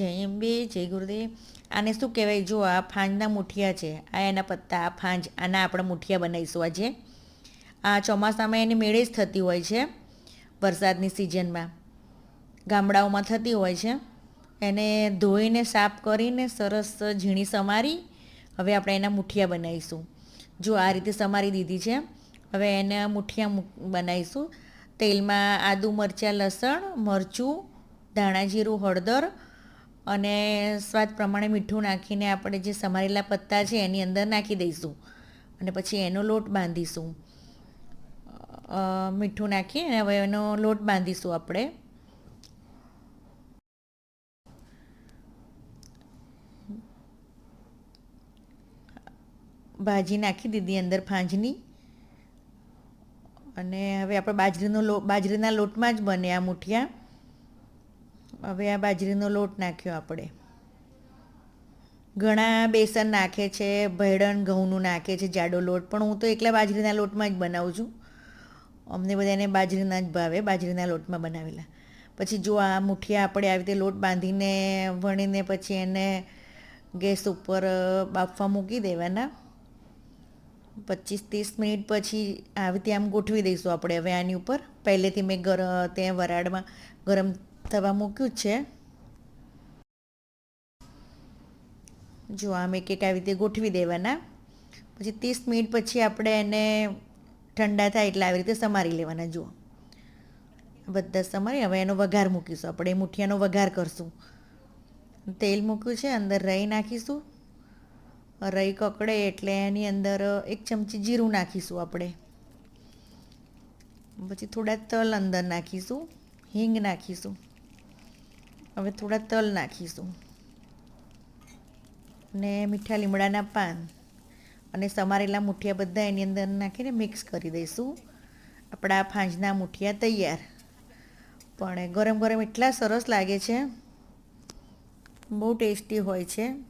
જય બે, જય ગુરુદેવ. આને શું કહેવાય? જો આ ફાંજના મુઠિયા છે. આ એના પત્તા, આ ફાંજ, આના આપણે મુઠિયા બનાવીશું આજે. આ ચોમાસામાં એની મેળે જ થતી હોય છે વરસાદની સિઝનમાં. ગામડાઓમાં થતી હોય છે. એને ધોઈને, સાફ કરીને, સરસ ઝીણી સમારી, હવે આપણે એના મુઠિયા બનાવીશું. જો આ રીતે સમારી દીધી છે, હવે એને મુઠિયા બનાવીશું. તેલમાં આદુ મરચાં, લસણ, મરચું, ધાણા જીરું, હળદર અને સ્વાદ પ્રમાણે મીઠું નાખીને આપણે જે સમારેલા પત્તા છે એની અંદર નાખી દઈશું. અને પછી એનો લોટ બાંધીશું. મીઠું નાખી અને હવે એનો લોટ બાંધીશું આપણે. ભાજી નાખી દીધી અંદર ફાંજની. અને હવે આપણે બાજરીનો લો, બાજરીના લોટમાં જ બને આ મુઠિયા. હવે આ બાજરીનો લોટ નાખ્યો આપણે. ઘણા બેસન નાખે છે, ભેળણ ઘઉંનું નાખે છે, જાડો લોટ. પણ હું તો એકલા બાજરીના લોટમાં જ બનાવું છું. અમને બધાને બાજરીના જ ભાવે, બાજરીના લોટમાં બનાવેલા. પછી જો આ મુઠિયા આપણે આવી રીતે લોટ બાંધીને, વણીને પછી એને ગેસ ઉપર બાફવા મૂકી દેવાના. પચીસ ત્રીસ મિનિટ પછી આવી રીતે આમ ગોઠવી દઈશું આપણે હવે આની ઉપર. પહેલેથી મેં ગર ત્યાં વરાળમાં ગરમ થવા મૂક્યું છે. જો આમ એક એક આવી રીતે ગોઠવી દેવાના. પછી ત્રીસ મિનિટ પછી આપણે એને ઠંડા થાય એટલે આવી રીતે સમારી લેવાના, જુઓ. બધા સમારી, હવે એનો વઘાર મૂકીશું આપણે, એ મુઠિયાનો વઘાર કરશું. તેલ મૂક્યું છે, અંદર રાઈ નાખીશું. રાઈ કકડે એટલે એની અંદર એક ચમચી જીરું નાખીશું આપણે. પછી થોડા તલ અંદર નાખીશું, હિંગ નાખીશું. હવે થોડા તલ નાખીશું. ને મીઠા લીમડાના પાન અને સમારેલા મુઠિયા બધા એની અંદર નાખીને મિક્સ કરી દઈશું. આપણા ફાંજના મુઠિયા તૈયાર. પણ ગરમ ગરમ એટલા સરસ લાગે છે. બહુ ટેસ્ટી હોય છે.